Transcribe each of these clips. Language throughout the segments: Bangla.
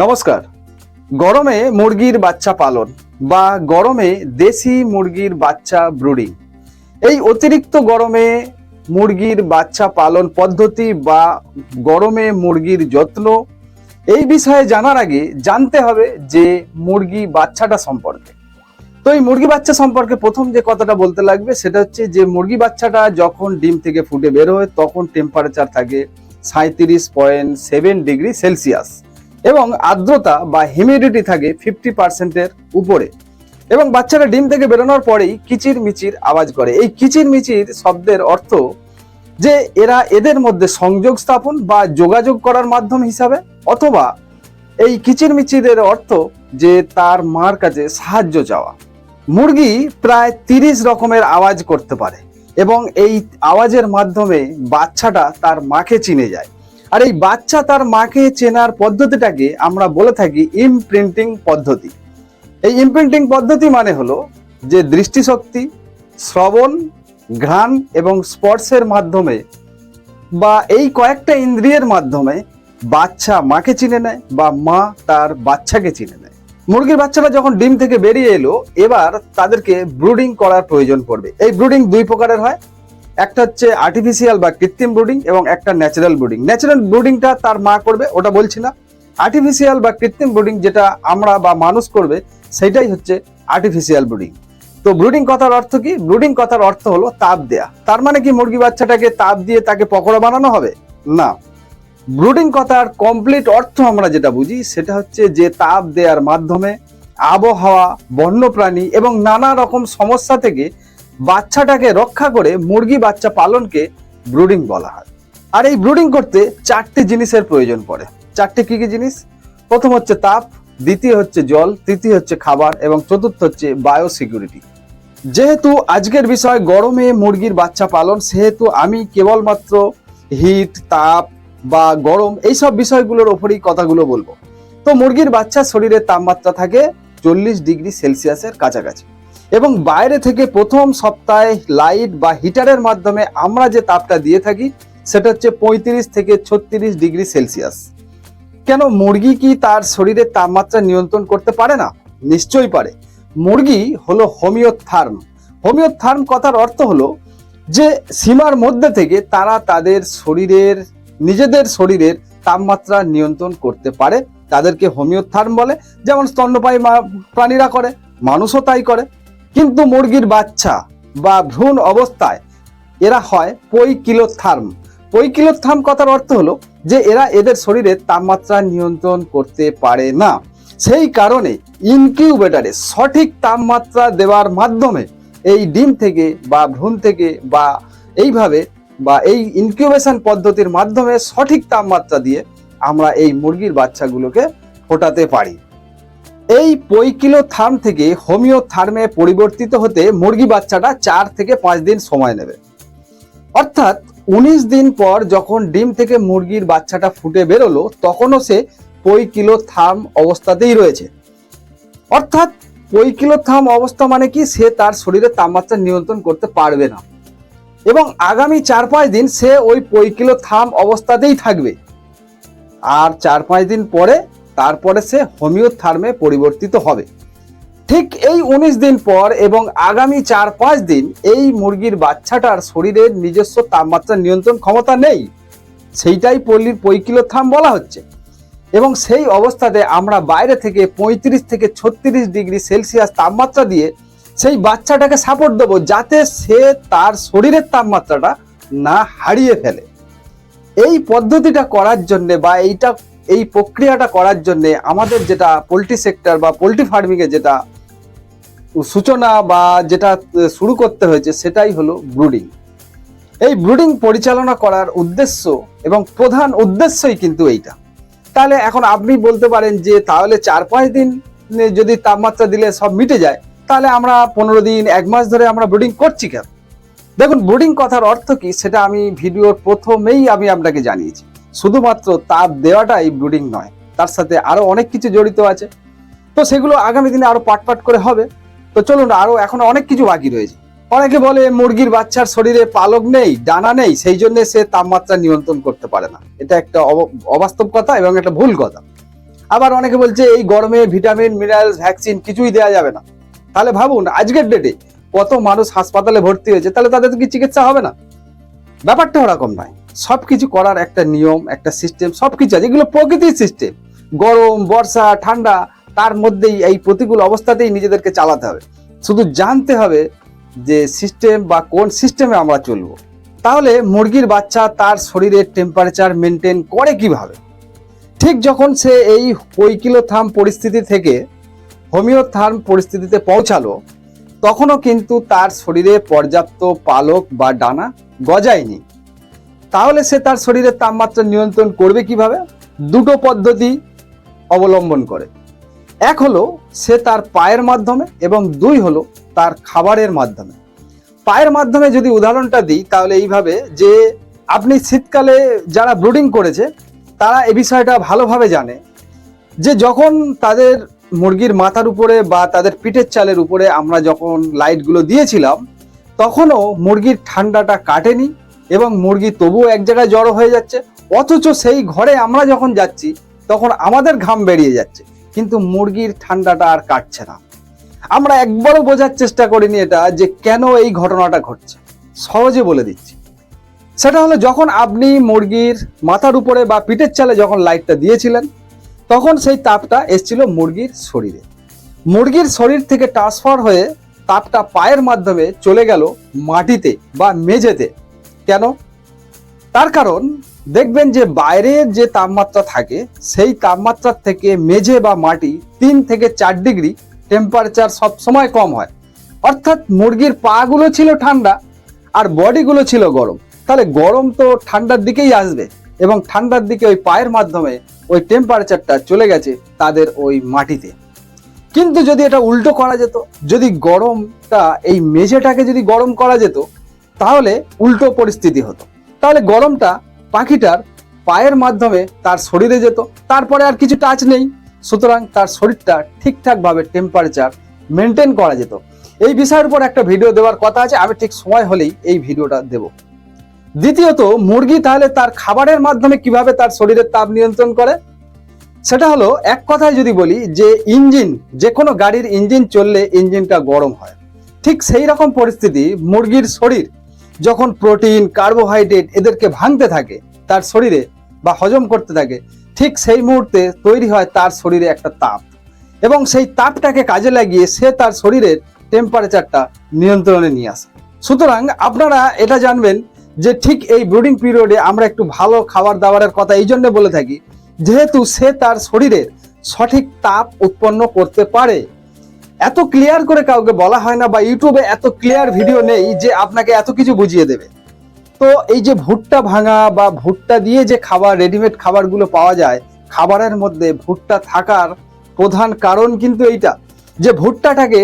নমস্কার। গরমে মুরগির বাচ্চা পালন বা গরমে দেশি মুরগির বাচ্চা ব্রুডিং। এই অতিরিক্ত গরমে মুরগির বাচ্চা পালন পদ্ধতি বা গরমে মুরগির যত্ন, এই বিষয়ে জানার আগে জানতে হবে যে মুরগি বাচ্চাটা সম্পর্কে। তো এই মুরগি বাচ্চা সম্পর্কে প্রথম যে কথাটা বলতে লাগবে সেটা হচ্ছে যে মুরগি বাচ্চাটা যখন ডিম থেকে ফুটে বের হয় তখন টেম্পারেচার থাকে সাঁত্রিশ পয়েন্ট সেভেন ডিগ্রি সেলসিয়াস এবং আর্দ্রতা বা হিউমিডিটি থাকে ফিফটি পার্সেন্টের উপরে। এবং বাচ্চারা ডিম থেকে বেরোনোর পরেই কিচির মিচির আওয়াজ করে। এই কিচির মিচির শব্দের অর্থ যে এরা এদের মধ্যে সংযোগ স্থাপন বা যোগাযোগ করার মাধ্যম হিসাবে, অথবা এই কিচির মিচিরের অর্থ যে তার মার কাছে সাহায্য চাওয়া। মুরগি প্রায় তিরিশ রকমের আওয়াজ করতে পারে এবং এই আওয়াজের মাধ্যমে বাচ্চাটা তার মাকে চিনে যায়। আর এই বাচ্চা তার মাকে চেনার পদ্ধতিটাকে আমরা বলে থাকি ইমপ্রিন্টিং পদ্ধতি। এই ইমপ্রিন্টিং পদ্ধতি মানে হলো যে দৃষ্টিশক্তি, শ্রবণ, ঘ্রাণ এবং স্পর্শের মাধ্যমে বা এই কয়েকটা ইন্দ্রিয়ের মাধ্যমে বাচ্চা মাকে চিনে নেয় বা মা তার বাচ্চাকে চিনে নেয়। মুরগির বাচ্চারা যখন ডিম থেকে বেরিয়ে এলো, এবার তাদেরকে ব্রুডিং করার প্রয়োজন পড়বে। এই ব্রুডিং দুই প্রকারের হয়। একটা হচ্ছে আর্টিফিশিয়াল বা কৃত্রিম ব্রুডিং এবং একটা ন্যাচারাল ব্রুডিং ন্যাচারাল ব্রুডিংটা তার মা করবে, ওটা বলছি না। আর্টিফিশিয়াল বা কৃত্রিম ব্রুডিং যেটা আমরা বা মানুষ করবে, সেটাই হচ্ছে আর্টিফিশিয়াল ব্রুডিং তো ব্রুডিং কথার অর্থ কি? ব্রুডিং কথার অর্থ হলো তাপ দেয়া। তার মানে কি মুরগি বাচ্চাটাকে তাপ দিয়ে তাকে পকোড়া বানানো হবে? না। ব্রুডিং কথার কমপ্লিট অর্থ আমরা যেটা বুঝি, সেটা হচ্ছে যে তাপ দেওয়ার মাধ্যমে আবহাওয়া, বন্যপ্রাণী এবং নানা রকম সমস্যা থেকে বাচ্চাটাকে রক্ষা করে মুরগি বাচ্চা পালনকে ব্রুডিং বলা হয়। আর এই ব্রুডিং করতে চারটি জিনিসের প্রয়োজন পড়ে। চারটি কি কি জিনিস? প্রথম হচ্ছে তাপ, দ্বিতীয় হচ্ছে জল, তৃতীয় হচ্ছে খাবার, এবং চতুর্থ হচ্ছে বায়ো সিকিউরিটি যেহেতু আজকের বিষয় গরমে মুরগির বাচ্চা পালন, সেহেতু আমি কেবলমাত্র হিট, তাপ বা গরম এইসব বিষয়গুলোর ওপরেই কথাগুলো বলব। তো মুরগির বাচ্চা শরীরের তাপমাত্রা থাকে চল্লিশ ডিগ্রি সেলসিয়াসের কাছাকাছি। এবং বাইরে থেকে প্রথম সপ্তাহে লাইট বা হিটারের মাধ্যমে আমরা যে তাপটা দিয়ে থাকি, সেটা হচ্ছে পঁয়ত্রিশ থেকে ছত্রিশ ডিগ্রি সেলসিয়াস। কেন মুরগি কি তার শরীরের তাপমাত্রা নিয়ন্ত্রণ করতে পারে না? নিশ্চয়ই পারে। মুরগি হলো হোমিওথার্ম। হোমিওথার্ম কথার অর্থ হলো যে সীমার মধ্যে থেকে তারা তাদের শরীরের, নিজেদের শরীরের তাপমাত্রা নিয়ন্ত্রণ করতে পারে। তাদেরকে হোমিওথার্ম বলে। যেমন স্তন্যপায়ী প্রাণীরা করে, মানুষও তাই করে। কিন্তু মুরগির বাচ্চা বা ভ্রূণ অবস্থায় এরা হয় পৈকিলোথার্ম। পৈকিলোথার্ম কথার অর্থ হলো যে এরা এদের শরীরের তাপমাত্রা নিয়ন্ত্রণ করতে পারে না। সেই কারণে ইনকিউবেটারে সঠিক তাপমাত্রা দেওয়ার মাধ্যমে এই ডিম থেকে বা ভ্রূণ থেকে বা এইভাবে বা এই ইনকিউবেশন পদ্ধতির মাধ্যমে সঠিক তাপমাত্রা দিয়ে আমরা এই মুরগির বাচ্চাগুলোকে ফোটাতে পারি। এই পৈকিলো থার্ম থেকে হোমিও থার্মে পরিবর্তিত হতে মুরগি বাচ্চাটা চার থেকে পাঁচ দিন সময় নেবে। অর্থাৎ উনিশ দিন পর যখন ডিম থেকে মুরগির বাচ্চাটা ফুটে বেরোলো, তখনও সে পৈকিলো থার্ম অবস্থাতেই রয়েছে। অর্থাৎ পৈকিলো থার্ম অবস্থা মানে কি? সে তার শরীরে তাপমাত্রা নিয়ন্ত্রণ করতে পারবে না। এবং আগামী চার পাঁচ দিন সে ওই পৈকিলো থাম অবস্থাতেই থাকবে। আর চার পাঁচ দিন পরে তারপরে সে হোমিও থার্মে পরিবর্তিত হবে। ঠিক এই উনিশ দিন পর এবং আগামী চার পাঁচ দিন এই মুরগির বাচ্চাটার শরীরের নিজস্ব তাপমাত্রা নিয়ন্ত্রণ ক্ষমতা নেই। সেইটাই পল্লীর পৈকিলো থাম বলা হচ্ছে। এবং সেই অবস্থাতে আমরা বাইরে থেকে পঁয়ত্রিশ থেকে ছত্রিশ ডিগ্রি সেলসিয়াস তাপমাত্রা দিয়ে সেই বাচ্চাটাকে সাপোর্ট দেবো যাতে সে তার শরীরের তাপমাত্রাটা না হারিয়ে ফেলে। এই পদ্ধতিটা করার জন্যে বা এইটা এই প্রক্রিয়াটা করার জন্যে আমাদের যেটা পোলট্রি সেক্টর বা পোলট্রি ফার্মিংয়ে যেটা সূচনা বা যেটা শুরু করতে হয়েছে সেটাই হলো ব্রুডিং। এই ব্রুডিং পরিচালনা করার উদ্দেশ্য এবং প্রধান উদ্দেশ্যই কিন্তু এইটা। তাহলে এখন আপনি বলতে পারেন যে তাহলে চার পাঁচ দিন যদি তাপমাত্রা দিলে সব মিটে যায়, তাহলে আমরা পনেরো দিন, এক মাস ধরে আমরা ব্রুডিং করছি কেন? দেখুন, ব্রুডিং কথার অর্থ কি সেটা আমি ভিডিওর প্রথমেই আমি আপনাকে জানিয়েছি। শুধুমাত্র তাপ দেওয়াটাই ব্রুডিং নয়, তার সাথে আরও অনেক কিছু জড়িত আছে। তো সেগুলো আগামী দিনে আরও পাট পাট করে হবে। তো চলুন, আরও এখন অনেক কিছু বাকি রয়েছে। অনেকে বলে মুরগির বাচ্চার শরীরে পালক নেই, ডানা নেই, সেই জন্য সে তাপমাত্রা নিয়ন্ত্রণ করতে পারে না। এটা একটা অব- অবাস্তব কথা এবং একটা ভুল কথা। আবার অনেকে বলছে এই গরমে ভিটামিন, মিনারেলস, ভ্যাকসিন কিছুই দেওয়া যাবে না। তাহলে ভাবুন, আজকের ডেটে কত মানুষ হাসপাতালে ভর্তি হয়েছে, তাহলে তাদের কি চিকিৎসা হবে না? ব্যাপারটা ওরকম নয়। সব কিছু করার একটা নিয়ম, একটা সিস্টেম সব কিছু আছে। এগুলো প্রকৃতির সিস্টেম গরম, বর্ষা, ঠান্ডা, তার মধ্যেই এই প্রতিকূল অবস্থাতেই নিজেদেরকে চালাতে হবে। শুধু জানতে হবে যে সিস্টেম বা কোন সিস্টেমে আমরা চলবো। তাহলে মুরগির বাচ্চা তার শরীরের টেম্পারেচার মেনটেন করে কীভাবে? ঠিক যখন সে এই কৈকিলোথাম পরিস্থিতি থেকে হোমিওথার্ম পরিস্থিতিতে পৌঁছালো, তখনও কিন্তু তার শরীরে পর্যাপ্ত পালক বা ডানা গজায়নি। তাহলে সে তার শরীরের তাপমাত্রা নিয়ন্ত্রণ করবে কীভাবে? দুটো পদ্ধতি অবলম্বন করে। এক হলো, সে তার পায়ের মাধ্যমে এবং দুই হলো, তার খাবারের মাধ্যমে। পায়ের মাধ্যমে যদি উদাহরণটা দিই, তাহলে এইভাবে যে আপনি শীতকালে যারা ব্রুডিং করেছে, তারা এ বিষয়টা ভালোভাবে জানে যে যখন তাদের মুরগির মাথার উপরে বা তাদের পিঠের চালের উপরে আমরা যখন লাইটগুলো দিয়েছিলাম, তখনও মুরগির ঠান্ডাটা কাটেনি এবং মুরগি তবুও এক জায়গায় জড়ো হয়ে যাচ্ছে। অথচ সেই ঘরে আমরা যখন যাচ্ছি, তখন আমাদের ঘাম বেরিয়ে যাচ্ছে। কিন্তু মুরগির ঠান্ডাটা আর কাটছে না। আমরা একবারও বোঝার চেষ্টা করিনি এটা, যে কেন এই ঘটনাটা ঘটছে। সহজে বলে দিচ্ছি। সেটা হলো, যখন আপনি মুরগির মাথার উপরে বা পিঠের চালে যখন লাইটটা দিয়েছিলেন, তখন সেই তাপটা এসছিল মুরগির শরীরে। মুরগির শরীর থেকে ট্রান্সফার হয়ে তাপটা পায়ের মাধ্যমে চলে গেল মাটিতে বা মেঝেতে। কেন? তার কারণ, দেখবেন যে বাইরের যে তাপমাত্রা থাকে, সেই তাপমাত্রার থেকে মেঝে বা মাটি তিন থেকে চার ডিগ্রি টেম্পারেচার সব সময় কম হয়। অর্থাৎ মুরগির পাগুলো ছিল ঠান্ডা আর বডিগুলো ছিল গরম। তাহলে গরম তো ঠান্ডার দিকেই আসবে এবং ঠান্ডার দিকে ওই পায়ের মাধ্যমে ওই টেম্পারেচারটা চলে গেছে তাদের ওই মাটিতে। কিন্তু যদি এটা উল্টো করা যেত, যদি গরমটা, এই মেঝেটাকে যদি গরম করা যেত তাহলে উল্টো পরিস্থিতি হতো। তাহলে গরমটা পাখিটার পায়ের মাধ্যমে তার শরীরে যেত, তারপরে আর কিছু টাচ নেই। সুতরাং তার শরীরটা ঠিকঠাকভাবে টেম্পারেচার মেনটেন করা যেত। এই বিষয়ের উপর একটা ভিডিও দেওয়ার কথা আছে, আমি ঠিক সময় হলেই এই ভিডিওটা দেব। দ্বিতীয়ত, মুরগি তাহলে তার খাবারের মাধ্যমে কীভাবে তার শরীরের তাপ নিয়ন্ত্রণ করে? সেটা হলো, এক কথায় যদি বলি যে ইঞ্জিন যে কোনো গাড়ির ইঞ্জিন চললে ইঞ্জিনটা গরম হয়। ঠিক সেই রকম পরিস্থিতি মুরগির শরীর যখন প্রোটিন, কার্বোহাইড্রেট এদেরকে ভাঙতে থাকে, তার শরীরে বা হজম করতে থাকে, ঠিক সেই মুহূর্তে তৈরি হয় তার শরীরে একটা তাপ। এবং সেই তাপটাকে কাজে লাগিয়ে সে তার শরীরের টেম্পারেচারটা নিয়ন্ত্রণে নিয়ে আসে। সুতরাং আপনারা এটা জানবেন যে ঠিক এই ব্রুডিং পিরিয়ডে আমরা একটু ভালো খাবার দাবারের কথা এই জন্য বলে থাকি, যেহেতু সে তার শরীরের সঠিক তাপ উৎপন্ন করতে পারে। এত ক্লিয়ার করে কাউকে বলা হয় না বা ইউটিউবে এত ক্লিয়ার ভিডিও নেই যে আপনাকে এত কিছু বুঝিয়ে দেবে। তো এই যে ভুট্টা ভাঙা বা ভুট্টা দিয়ে যে খাবার রেডিমেড খাবারগুলো পাওয়া যায়, খাবারের মধ্যে ভুট্টা থাকার প্রধান কারণ কিন্তু এইটা যে ভুট্টাটাকে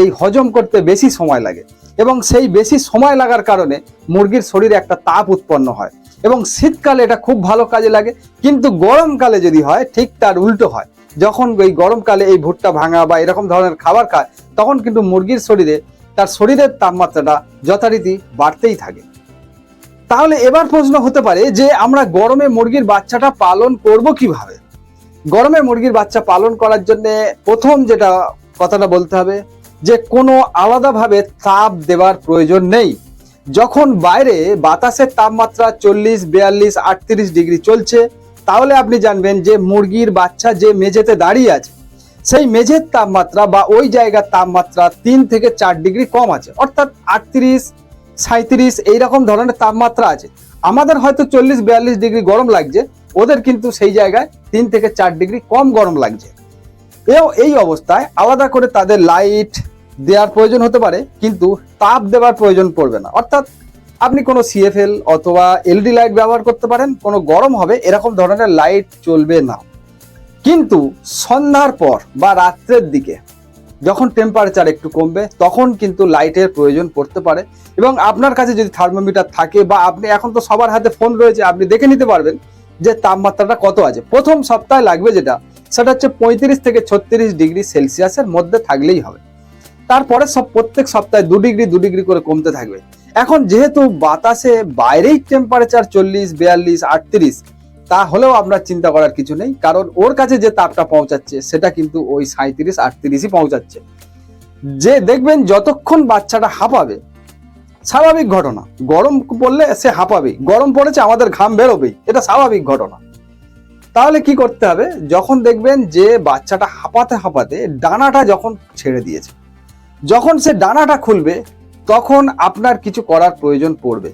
এই হজম করতে বেশি সময় লাগে এবং সেই বেশি সময় লাগার কারণে মুরগির শরীরে একটা তাপ উৎপন্ন হয় এবং শীতকালে এটা খুব ভালো কাজে লাগে, কিন্তু গরমকালে যদি হয়, ঠিক তার উল্টো হয়। যখন এই গরমকালে এই ভুট্টা ভাঙা বা এরকম ধরনের খাবার খায়, তখন কিন্তু মুরগির শরীরে তার শরীরের তাপমাত্রাটা যথারীতি বাড়তেই থাকে। তাহলে এবার প্রশ্ন হতে পারে যে আমরা গরমে মুরগির বাচ্চাটা পালন করব কীভাবে? গরমে মুরগির বাচ্চা পালন করার জন্য প্রথম যেটা কথাটা বলতে হবে যে কোনো আলাদাভাবে তাপ দেওয়ার প্রয়োজন নেই। যখন বাইরে বাতাসের তাপমাত্রা চল্লিশ, বিয়াল্লিশ, আটত্রিশ ডিগ্রি চলছে তাহলে আপনি জানবেন যে মুরগির বাচ্চা যে মেঝেতে দাঁড়িয়ে আছে, সেই মেঝের তাপমাত্রা বা ওই জায়গার তাপমাত্রা তিন থেকে চার ডিগ্রি কম আছে। অর্থাৎ আটত্রিশ সাঁত্রিশ এইরকম ধরনের তাপমাত্রা আছে। আমাদের হয়তো চল্লিশ, বিয়াল্লিশ ডিগ্রি গরম লাগছে, ওদের কিন্তু সেই জায়গায় তিন থেকে চার ডিগ্রি কম গরম লাগছে। এও এই অবস্থায় আলাদা করে তাদের লাইট দেওয়ার প্রয়োজন হতে পারে, কিন্তু তাপ দেওয়ার প্রয়োজন পড়বে না। অর্থাৎ আপনি কোনো সিএফএল অথবা এলইডি লাইট ব্যবহার করতে পারেন, কোনো গরম হবে, এরকম ধরনের লাইট চলবে না। কিন্তু সন্ধ্যার পর বা রাত্রের দিকে যখন টেম্পারেচার একটু কমবে, তখন কিন্তু লাইটের প্রয়োজন পড়তে পারে। এবং আপনার কাছে যদি থার্মোমিটার থাকে বা আপনি, এখন তো সবার হাতে ফোন রয়েছে, আপনি দেখে নিতে পারবেন যে তাপমাত্রাটা কত আছে। প্রথম সপ্তাহে লাগবে যেটা, সেটা হচ্ছে পঁয়ত্রিশ থেকে ছত্রিশ ডিগ্রি সেলসিয়াসের মধ্যে থাকলেই হবে। তারপরে সব প্রত্যেক সপ্তাহে দু ডিগ্রি দু ডিগ্রি করে কমতে থাকবে। এখন যেহেতু বাতাসে বাইরেই টেম্পারেচার চল্লিশ, বিয়াল্লিশ, আটত্রিশ তা হলেও আপনার চিন্তা করার কিছু নেই। কারণ ওর কাছে যে তাপটা পৌঁছাচ্ছে, সেটা কিন্তু ওই সাঁত্রিশ আটত্রিশই পৌঁছাচ্ছে। যে দেখবেন যতক্ষণ বাচ্চাটা হাঁপাবে, স্বাভাবিক ঘটনা। গরম পড়লে সে হাঁপাবেই। গরম পড়েছে, আমাদের ঘাম বেরোবেই। এটা স্বাভাবিক ঘটনা। তাহলে কি করতে হবে? যখন দেখবেন যে বাচ্চাটা হাঁপাতে হাঁপাতে ডানাটা যখন ছেড়ে দিয়েছে, যখন সে ডানাটা খুলবে তখন আপনার কিছু করার প্রয়োজন পড়বে।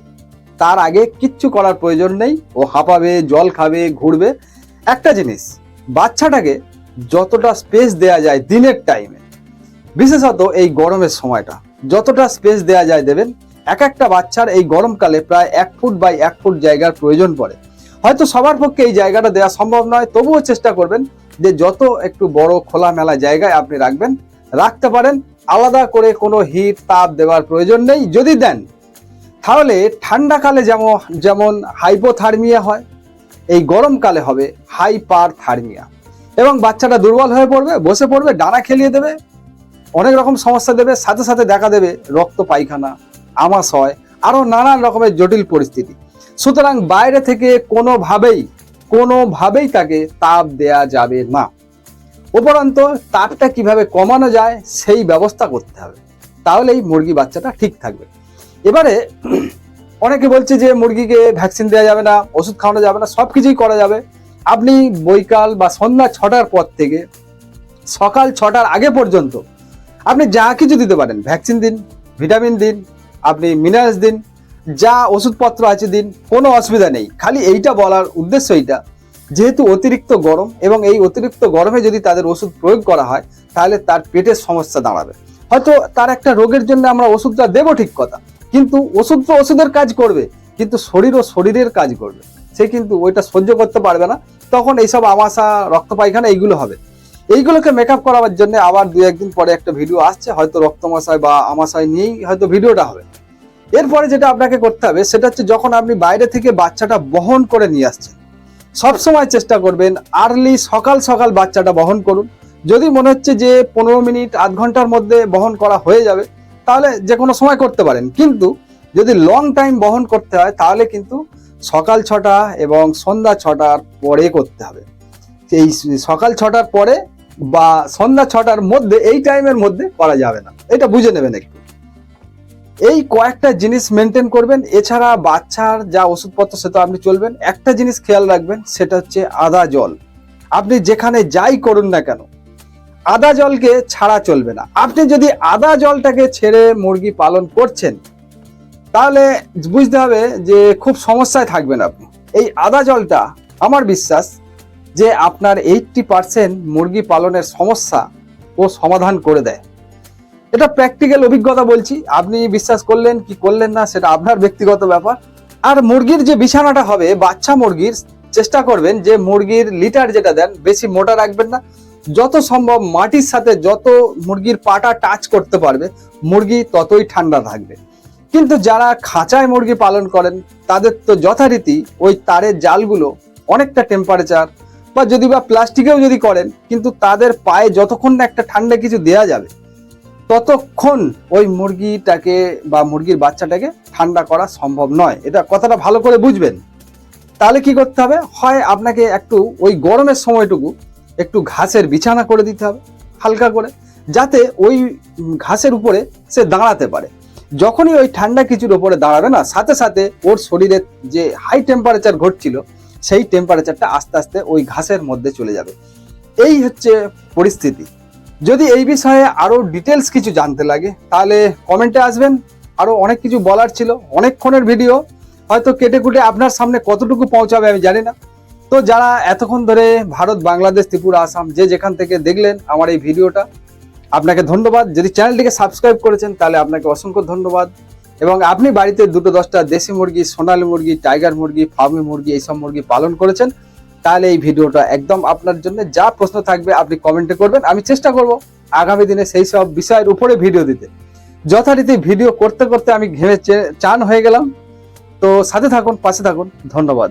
তার আগে কিচ্ছু করার প্রয়োজন নেই। ও হাঁপাবে, জল খাবে, ঘুরবে। একটা জিনিস, বাচ্চাটাকে যতটা স্পেস দেয়া যায় দিনের টাইমে বিশেষত এই গরমের সময়টা, যতটা স্পেস দেয়া যায় দেবেন, এক একটা বাচ্চার এই গরমকালে প্রায় এক ফুট বাই এক ফুট জায়গার প্রয়োজন পড়ে। হয়তো সবার পক্ষে এই জায়গাটা দেওয়া সম্ভব নয়, তবুও চেষ্টা করবেন যে যত একটু বড় খোলামেলা জায়গায় আপনি রাখবেন, রাখতে পারেন আলাদা করে কোনো হিট তাপ দেওয়ার প্রয়োজন নেই, যদি দেন। তাহলে ঠান্ডাকালে যেমন যেমন হাইপোথার্মিয়া হয়, এই গরমকালে হবে হাইপার থার্মিয়া এবং বাচ্চাটা দুর্বল হয়ে পড়বে, বসে পড়বে, ডানা খেলিয়ে দেবে, অনেক রকম সমস্যা দেবে, সাথে সাথে দেখা দেবে রক্ত পায়খানা, আমাস হয়, আরও নানান রকমের জটিল পরিস্থিতি। সুতরাং বাইরে থেকে কোনোভাবেই কোনোভাবেই তাকে তাপ দেয়া যাবে না। উপরন্ত তাপটা কীভাবে কমানো যায় সেই ব্যবস্থা করতে হবে। তাহলেই মুরগি বাচ্চাটা ঠিক থাকবে। এবারে অনেকে বলছে যে মুরগিকে ভ্যাকসিন দেওয়া যাবে না, ওষুধ খাওয়ানো যাবে না সব কিছুই করা যাবে। আপনি বৈকাল বা সন্ধ্যা ছটার পর থেকে সকাল ছটার আগে পর্যন্ত আপনি যা কিছু দিতে পারেন, ভ্যাকসিন দিন, ভিটামিন দিন, আপনি মিনারেলস দিন, যা ওষুধপত্র আছে দিন, কোনো অসুবিধা নেই। খালি এইটা বলার উদ্দেশ্য এইটা যেহেতু অতিরিক্ত গরম এবং এই অতিরিক্ত গরমে যদি তাদের ওষুধ প্রয়োগ করা হয়, তাহলে তার পেটের সমস্যা দাঁড়াবে। হয়তো তার একটা রোগের জন্য আমরা ওষুধটা দেবো ঠিক কথা, কিন্তু ওষুধ তো ওষুধের কাজ করবে, কিন্তু শরীর ও শরীরের কাজ করবে। সে কিন্তু ওইটা সহ্য করতে পারবে না। তখন এইসব আমাশা রক্ত পায়খানা এইগুলো হবে। এইগুলোকে মেকআপ করাবার জন্য আবার দু একদিন পরে একটা ভিডিও আসছে, হয়তো রক্তমশায় বা আমাশায় নিয়েই হয়তো ভিডিওটা হবে। এরপরে যেটা আপনাকে করতে হবে, সেটা হচ্ছে যখন আপনি বাইরে থেকে বাচ্চাটা বহন করে নিয়ে আসছেন সবসময় চেষ্টা করবেন আর্লি সকাল সকাল বাচ্চাটা বহন করুন। যদি মনে হচ্ছে যে পনেরো মিনিট, আধ ঘণ্টার মধ্যে বহন করা হয়ে যাবে, তাহলে যে কোনো সময় করতে পারেন। কিন্তু যদি লং টাইম বহন করতে হয়, তাহলে কিন্তু সকাল ছটা এবং সন্ধ্যা ছটার পরে করতে হবে। এই সকাল ছটার পরে বা সন্ধ্যা ছটার মধ্যে, এই টাইমের মধ্যে করা যাবে না। এটা বুঝে নেবেন একটু। এই কয়েকটা জিনিস মেনটেন করবেন। এছাড়া বাচ্চার যা ওষুধপত্র সেটা আপনি চলবেন। একটা জিনিস খেয়াল রাখবেন, সেটা হচ্ছে আদা জল। আপনি যেখানে যাই করুন না কেন, আদা জলকে ছাড়া চলবে না। আপনি যদি আদা জলটাকে ছেড়ে মুরগি পালন করছেন, তাহলে বুঝতে হবে যে খুব সমস্যায় থাকবেন আপনি। এই আদা জলটা, আমার বিশ্বাস যে আপনার এইটটি পার্সেন্ট মুরগি পালনের সমস্যা ও সমাধান করে দেয়। এটা প্র্যাকটিক্যাল অভিজ্ঞতা বলছি। আপনি বিশ্বাস করলেন কি করলেন না, সেটা আপনার ব্যক্তিগত ব্যাপার। আর মুরগির যে বিছানাটা হবে, বাচ্চা মুরগির, চেষ্টা করবেন যে মুরগির লিটার যেটা দেন, বেশি মোটা রাখবেন না। যত সম্ভব মাটির সাথে যত মুরগির পাটা টাচ করতে পারবে, মুরগি ততই ঠান্ডা থাকবে। কিন্তু যারা খাঁচায় মুরগি পালন করেন, তাদের তো যথারীতি ওই তারের জালগুলো অনেকটা টেম্পারেচার বা যদি বা প্লাস্টিকেও যদি করেন, কিন্তু তাদের পায়ে যতক্ষণ না একটা ঠান্ডা কিছু দেয়া যাবে ততক্ষণ ওই মুরগিটাকে বা মুরগির বাচ্চাটাকে ঠান্ডা করা সম্ভব নয়। এটা কথাটা ভালো করে বুঝবেন। তাহলে কি করতে হবে? হয় আপনাকে একটু ওই গরমের সময়টুকু একটু ঘাসের বিছানা করে দিতে হবে, হালকা করে, যাতে ওই ঘাসের উপরে সে দাঁড়াতে পারে। যখনই ওই ঠান্ডা কিছুর উপরে দাঁড়াবে না, সাথে সাথে ওর শরীরের যে হাই টেম্পারেচার ঘটছিল, সেই টেম্পারেচারটা আস্তে আস্তে ওই ঘাসের মধ্যে চলে যাবে। এই হচ্ছে পরিস্থিতি। যদি এই বিষয়ে আরও ডিটেলস কিছু জানতে লাগে, তাহলে কমেন্টে আসবেন। আরও অনেক কিছু বলার ছিল, অনেকক্ষণের ভিডিও হয়তো কেটে কুটে আপনার সামনে কতটুকু পৌঁছাবে আমি জানি না। তো যারা এতক্ষণ ধরে ভারত, বাংলাদেশ, ত্রিপুরা, আসাম যে যেখান থেকে দেখলেন আমার এই ভিডিওটা, আপনাকে ধন্যবাদ। যদি চ্যানেলটিকে সাবস্ক্রাইব করেছেন, তাহলে আপনাকে অসংখ্য ধন্যবাদ। এবং আপনি বাড়িতে দুটো দশটা দেশি মুরগি, সোনালী মুরগি টাইগার মুরগি, ফার্মি মুরগি, এইসব মুরগি পালন করেছেন তাহলে এই ভিডিওটা একদম আপনার জন্য যা প্রশ্ন থাকবে আপনি কমেন্টে করবেন। আমি চেষ্টা করব আগামী দিনে সেই সব বিষয়ের উপরে ভিডিও দিতে। যথারীতি ভিডিও করতে করতে আমি ঘেমে চান হয়ে গেলাম। তো সাথে থাকুন, পাশে থাকুন। ধন্যবাদ।